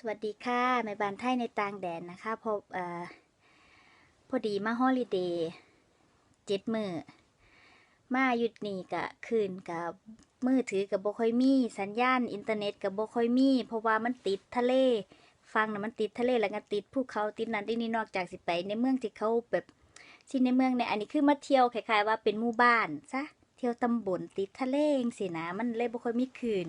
สวัสดีค่ะแม่บ้านไทยในต่างแดนนะคะ พบเอ่อพอดีมาฮอลิเดย์เจ็ดมือมาหยุดนี่กะคืนกับมือถือกับบค่อยมีสัญญาณอินเทอร์เน็ตกับบค่อยมีเพราะว่ามันติดทะเล ฟังนะมันติดทะเลแล้วก็ติดภูเขาติดนั้นติดนี่นอกจากสิไปในเมืองที่เขาแบบที่ในเมืองเนี่ยอันนี้คือมาเที่ยวคล้ายๆว่าเป็นหมู่บ้านซะเที่ยวตำบลติดทะเลจังสินะมันเลยบค่อยมีคืน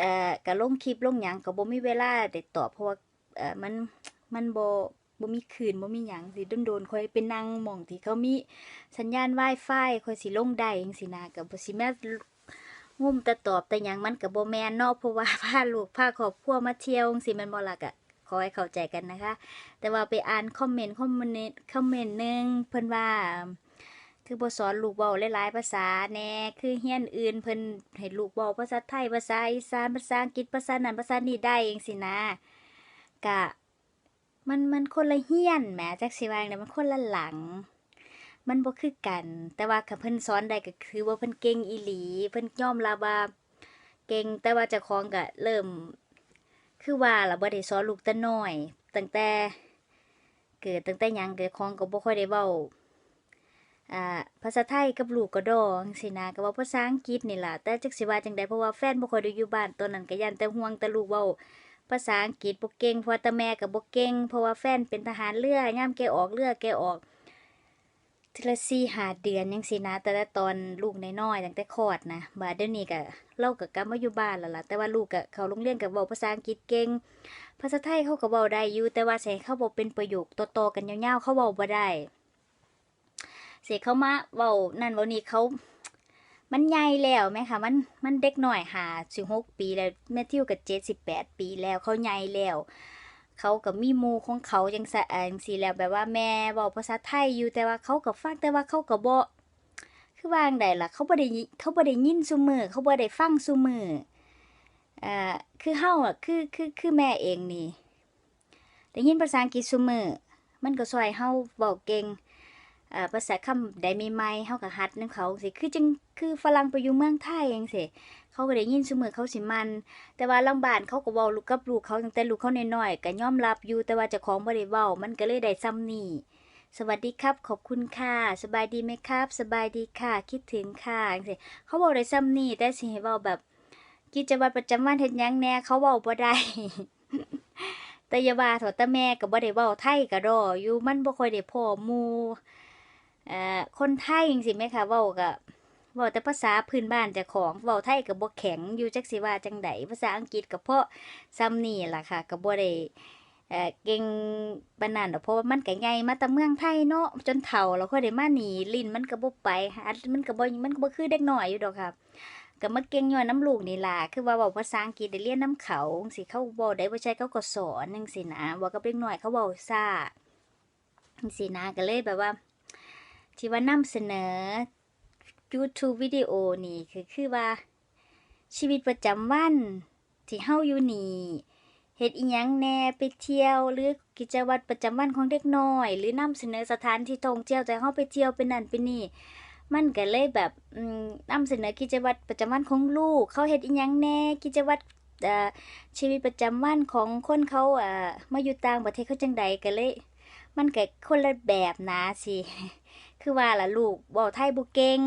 เอ่อก็ลงคลิปลงหยังก็บ่มีเวลาได้ตอบเพราะว่าเอ่อมันมันบ่บ่มีคืนบ่มีหยังสิโดนๆค่อยไปนั่งหม้องที่เขามีสัญญาณ Wi-Fi ค่อยสิลงได้จังซี่นะก็บ่สิแม่งุ่มแต่ตอบแต่หยังมันก็บ่แม่นเนาะเพราะว่าพาลูกพาครอบครัวมาเที่ยวจังซี่แม่นบ่ล่ะก็ขอให้เข้าใจกันนะคะ แต่ว่าไปอ่านคอมเมนต์คอมเมนต์คอมเมนต์หนึงเพิ่นว่า คือบ่สอนลูกเว้าหลายๆภาษาแน่คือเฮียนอื่นเพิ่นให้ลูกเว้าภาษาไทยภาษาอีสานภาษาอังกฤษภาษานั้นภาษานี้ได้จังซี่นะกะมันมันคนละเฮียนแหมจักสิว่าจั่งใดมันคนละหลัง มันบ่คือกัน แต่ว่าคันเพิ่นสอนได้ก็คือว่าเพิ่นเก่งอีหลี เพิ่นยอมรับว่าเก่งแต่ว่าเจ้าของก็เริ่ม คือว่าล่ะบ่ได้สอนลูกแต่น้อยตั้งแต่เกิดตั้งแต่ยังเกิดของก็บ่ค่อยได้เว้า อ่าภาษาไทยกับลูกก็ดองซี่นะก็ว้าภาษาอังกฤษนี่ล่ะแต่จักสิว่าจังใดเพราะว่าแฟนบ่ค่อยได้อยู่บ้านตอนนั้นก็ย้านแต่ห่วงแต่ลูกเว้าภาษาอังกฤษบ่เก่งเพราะว่าแต่แม่ก็บ่เก่งเพราะว่าแฟนเป็นทหารเรือยามแกออกเรือแกออกทีละ4-5เดือนจังซี่นะ แต่ตอนลูกน้อยๆตั้งแต่คลอดนะบัดเดี๋ยวนี้ก็เราก็กลับมาอยู่บ้านแล้วล่ะแต่ว่าลูกก็เขาโรงเรียนก็เว้าภาษาอังกฤษเก่งภาษาไทยเขาก็เว้าได้อยู่แต่ว่าสิให้เขาเว้าเป็นประโยคต่อๆกันยาวๆเขาเว้าบ่ได้ เสิเขามาเว้านั่นเว้านี่เขา มันใหญ่แล้วแม่ค่ะมันมันเด็กหน้อย56ปีแล้วแมทธิวก็78ปีแล้วเขาใหญ่แล้วเขาก็มีมูของเขาจังซะอังซี่แล้วแบบว่าแม่เว้าภาษาไทยอยู่แต่ว่าเขาก็ฟังแต่ว่าเขาก็บ่คือว่างใดล่ะเขาบ่ได้เขาบ่ได้ยินซุมือเขาบ่ได้ฟังซุมืออ่าคือเฮาอะคือคือคือแม่เองนี่ได้ยินภาษาอังกฤษซุมือมันก็ช่วยให้เฮาเว้าเก่ง ภาษาคำใดใหม่ๆเฮาก็หัดนำเขาจั่งซี้คือจังคือฝรั่งไปอยู่เมืองไทยจังซี้เขาก็ได้ยินซุมื้อเขาสิมัน แต่ว่าลางบานเขาก็เว้าลูกกับลูกเขาตั้งแต่ลูกเขาน้อยๆก็ยอมรับอยู่แต่ว่าเจ้าของบ่ได้เว้ามันก็เลยได้ส่ำนี้สวัสดีครับ ขอบคุณค่ะ สบายดีไหมครับ สบายดีค่ะ คิดถึงค่ะจังซี้เขาเว้าได้ส่ำนี้แต่สิให้เว้าแบบ กิจวัตรประจำวันเฮ็ดหยังแน่เขาเว้าบ่ได้แต่ยาว่าถาะแต่แม่ก็บ่ได้เว้าไทยก็ดออยู่มันบ่ค่อยได้พ้อหมู่ เอ่อคนไทยจังซี่แหมค่ะเว้าก็เว้าแต่ภาษาพื้นบ้านจ้าของเว้าไทยก็บ่แข็งอยู่จักสิว่าจังใดภาษาอังกฤษก็เพาะส่ำนี้ล่ะค่ะก็บ่ได้เก่งปานนั้นดอกเพราะว่ามันก็ใหญ่มาแต่เมืองไทยเนาะจนเฒ่าแล้วค่อยได้มานี่ลิ้นมันก็บ่ไปหัดมันก็บ่มันก็บ่คือเด็กน้อยอยู่ดอกค่ะก็มาเก่งย้อนนำลูกนี่ล่ะคือว่าเว้าภาษาอังกฤษได้เรียนน้ำเขาจังซี่เขาเว้าได้บ่ใช่เขาก็สอนจังซี่นะว้ากับเด็กน้อยเขาเว้าช้าจังซี่นะก็เลยแบบว่า ที่ว่านำเสนอ YouTube วิดีโอนี่คือคือว่า ชีวิตประจำวัน ที่เฮาอยู่นี่เฮ็ดอิหยังแน่ไปเที่ยวหรือกิจวัตรประจำวันของเด็กน้อย หรือนำเสนอสถานที่ท่องเที่ยวแต่เฮาไปเที่ยวไปนั่นไปนี่มันก็เลยแบบอืมนำเสนอกิจวัตรประจำวันของลูก เขาเฮ็ดอิหยังแน่ กิจวัตรชีวิตประจำวันของคนเขาเอ่อมาอยู่ต่างประเทศเขาจังใดก็เลย มันก็คนละแบบนะสิ คือว่าล่ะลูกเว้าไทยบ่เก่ง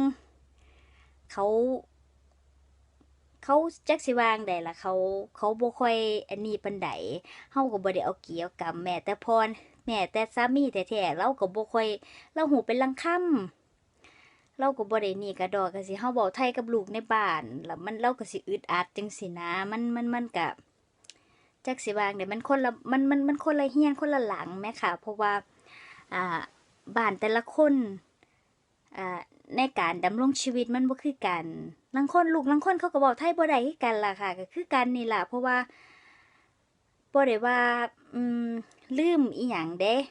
เขาเขาจักสิวางใดล่ะเขาเขาบ่ค่อยอันนี้ปานใดเฮาก็บ่ได้เอาเกี่ยวกับแม้แต่พรแม้แต่สามีแท้ๆเราก็บ่ค่อยเราฮู้เป็นลางคำเราก็บ่ได้นี่กะดอกก็สิเฮาเว้าไทยกับลูกในบ้านแล้วมันเราก็สิอึดอัดจังซี้นะมันมันมันก็จักสิวาจั่งใดมันคนละมันมันมันคนละเฮียนคนละหลังแหมค่ะเพราะว่าอ่า บ้านแต่ละคนในการดำรงชีวิตมันบ่คือกันลางคนลูกลางคนเขาก็เว้าไทยบ่ได้คือกันล่ะค่ะ ก็คือกันนี่ล่ะเพราะว่าบ่ได้ว่าอืมลืมอิหยังเดะ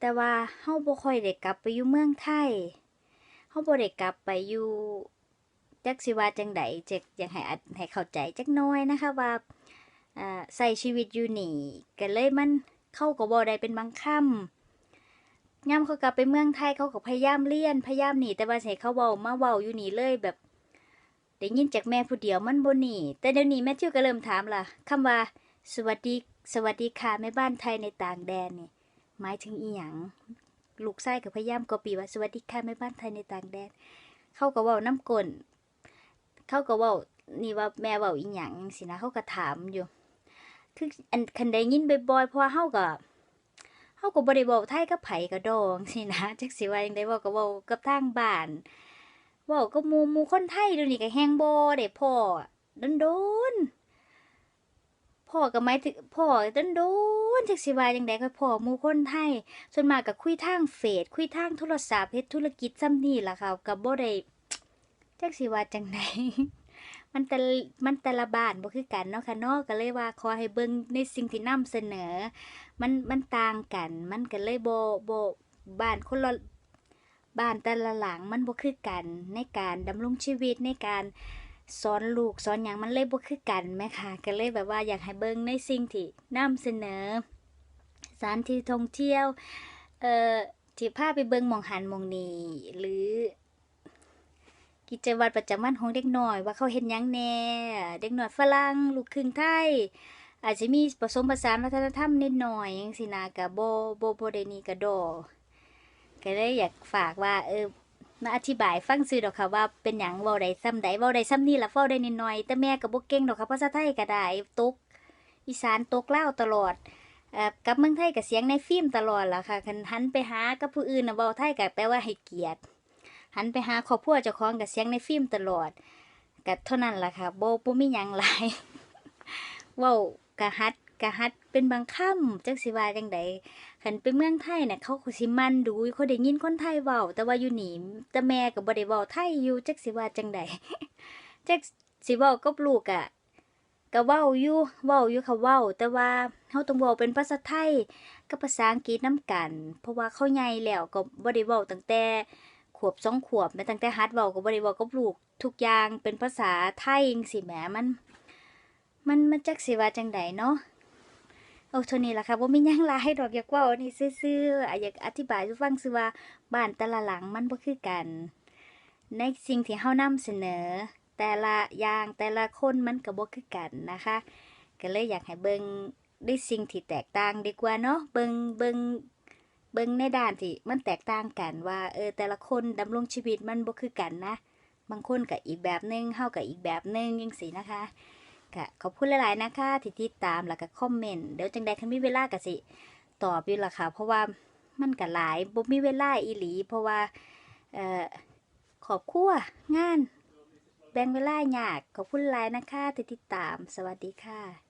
แต่ว่าเฮาบ่ค่อยได้กลับไปอยู่เมืองไทยเฮาบ่ได้กลับไปอยู่จักสิว่าจังใดจักอยากให้อะให้เข้าใจจักน่อยนะคะว่าอ่าใช้ชีวิตอยู่นี่ก็เลยมันเข้าก็เว้าได้เป็นบางคำ ยามเขากลับไปเมืองไทยเขาก็พยายามเรียนพยายามหนีแต่ว่าสิให้เขาเว้ามาเว้าอยู่หนีเลยแบบได้ยินจากแม่ผู้เดียวมันบ่นี่แต่เดี๋ยวนี้แม่ทิวก็เริ่มถามล่ะคำว่า สวัสดี สวัสดีค่ะแม่บ้านไทยในต่างแดนนี่หมายถึงอีหยังลูกชายก็พยายามก็ปีว่าสวัสดีค่ะแม่บ้านไทยในต่างแดน เขาก็เว้าน้ำกลนเขาก็เว้านี่ว่าแม่เว้าอีหยังจังซี่นะเขาก็ถามอยู่ คืออันคันได้ยินบ่อยๆเพราะว่าเฮาก็ เฮาก็บ่ได้เว้าไทยกับไผก็ดองสินะจักสิว่าจังได๋เว้าก็เว้ากับทางบ้านเว้ากับหมู่หมู่คนไทยเดี๋ยวนี้ก็แฮงบ่ได้พ้อโดนๆพ่อก็หมายถึงพ่อโดนๆจักสิว่าจังได๋ก็พ่อหมู่คนไทย ส่วนมากก็คุยทางเฟซคุยทางโทรศัพท์เฮ็ดธุรกิจซ้ำนี่ล่ะค่ะก็บ่ได้จักสิว่าจังได มันแต่มันแต่ละบ้านบ่คือกันเนาะค่ะเนาะก็เลยว่าขอให้เบิ่งในสิ่งที่นำเสนอ มันมันต่างกัน มันก็เลยบ่บ่บ้านคนละบ้านแต่ละหลังมันบ่คือกันในการดำรงชีวิตในการสอนลูกสอนหยังมันเลยบ่คือกันแหมค่ะก็เลยแบบว่าอยากให้เบิ่งในสิ่งที่นำเสนอสถานที่ท่องเที่ยว เอ่อที่พาไปเบิ่งหม่องหันหม่องนี้หรือ กิจวัตรประจำวันของเด็กน้อย ว่าเขาเฮ็ดหยังแหน่ เด็กน้อยฝรั่งลูกครึ่งไทย อาจจะมีผสมผสานวัฒนธรรมนิดหน่อยจังซี่นะก็บ่บ่บ่ได้นี่ก็ดก็เลยอยากฝากว่า เออมาอธิบายฟังซื่อดอกค่ะว่าเป็นหยังเว้าได้ซ้ำใดเว้าได้ซ้ำนี่ละเว้าได้นิดหน่อย แต่แม่ก็บ่เก่งดอกค่ะภาษาไทยก็ได้ตกอีสานตกลาตลอดกับเมืองไทยก็เสียงในฟิล์มตลอดล่ะค่ะคันหันไปหากับผู้อื่นนะเว้าไทยก็แปลว่าให้เกียรติ หันไปหาครอบครัวเจ้าของก็เสียงในฟิล์มตลอดก็เท่านั้นล่ะค่ะโบ่บ่มีหยังหลายว้ากะฮัดกะฮัดเป็นบางค่ำจักสิว่าจังใดคันไปเมืองไทยน่ะเขาก็สิมันดูเขาได้ยินคนไทยเว้าแต่ว่าอยู่หนีแต่แม่ก็บ่ได้เว้าไทยอยู่จักสิว่าจังใดจักสิเว้ากับลูกอะก็เว้าอยู่เว้าอยู่ค่ะเว้า แต่ว่าเฮาต้องเว้าเป็นภาษาไทยกับภาษาอังกฤษนํกัน เพราะว่าเขาใหญ่แล้วก็บ่ได้เว้าตั้งแต่ ขวบสองขวบแม้ตั้งแต่ฮัดเว้าก็บ่ได้เว้ากับลูกทุกอย่างเป็นภาษาไทยจังซี่แหมมัน มันมันจักสิว่าจังใดเนาะโอ้เท่านี้ล่ะค่ะบ่มีหยังหลายดอกอยากเว้าอันนี้ซื่อๆอยากอธิบายให้ฟังซื่อว่าบ้านแต่ละหลังมันบ่คือกัน ในสิ่งที่เฮานำเสนอ แต่ละอย่างแต่ละคนมันก็บ่คือกันนะคะก็เลยอยากให้เบิ่งด้วยสิ่งที่แตกต่างดีกว่าเนาะเบิ่งเบิ่ง เบิ่งในด้านที่มันแตกต่างกันว่าเออแต่ละคนดำรงชีวิตมันบ่คือกันนะ บางคนก็อีกแบบนึงเฮาก็อีกแบบนึงจังซี่นะคะก็ขอบคุณหลายๆนะคะที่ติดตามแล้วก็คอมเมนต์เดี๋ยวจังใดคันมีเวลาก็สิตอบอยู่ล่ะค่ะ เพราะว่ามันก็หลายบ่มีเวลาอีหลี เพราะว่าเอ่อครอบครัวงาน แบ่งเวลายากขอบคุณหลายนะคะที่ติดตามสวัสดีค่ะ